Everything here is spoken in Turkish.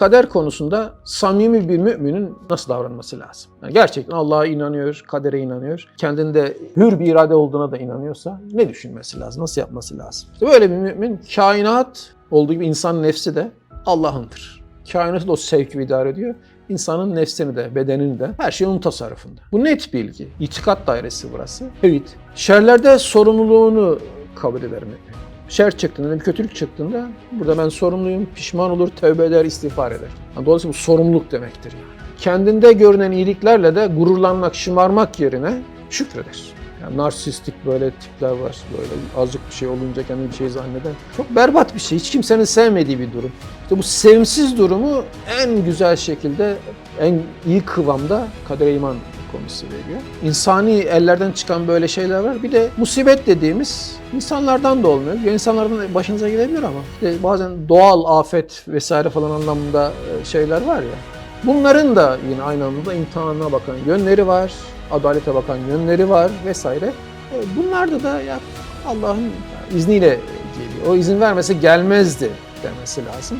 kader konusunda samimi bir müminin nasıl davranması lazım? Yani gerçekten Allah'a inanıyor, kadere inanıyor, kendinde hür bir irade olduğuna da inanıyorsa ne düşünmesi lazım, nasıl yapması lazım? İşte böyle bir mümin kainat olduğu gibi insan nefsi de Allah'ındır. Kainatı da o sevk ve idare ediyor. İnsanın nefsini de, bedenini de, her şey onun tasarrufunda. Bu net bilgi. İtikat dairesi burası. Evet. Şerlerde sorumluluğunu kabul eder mi? Şer çıktığında, bir kötülük çıktığında burada ben sorumluyum, pişman olur, tövbe eder, istiğfar eder. Dolayısıyla bu sorumluluk demektir yani. Kendinde görünen iyiliklerle de gururlanmak, şımarmak yerine şükreder. Yani narsistik böyle tipler var. Böyle azıcık bir şey olunca kendini bir şey zanneden. Çok berbat bir şey. Hiç kimsenin sevmediği bir durum. İşte bu sevimsiz durumu en güzel şekilde, en iyi kıvamda kader iman konusu veriyor. İnsani ellerden çıkan böyle şeyler var. Bir de musibet dediğimiz insanlardan da olmuyor. Ya insanlardan da başınıza gelebilir ama işte bazen doğal afet vesaire falan anlamında e, şeyler var ya. Bunların da yine aynı anda imtihanına bakan yönleri var, adalete bakan yönleri var vesaire. E, Bunlarda da ya Allah'ın izniyle geliyor. O izin vermese gelmezdi demesi lazım.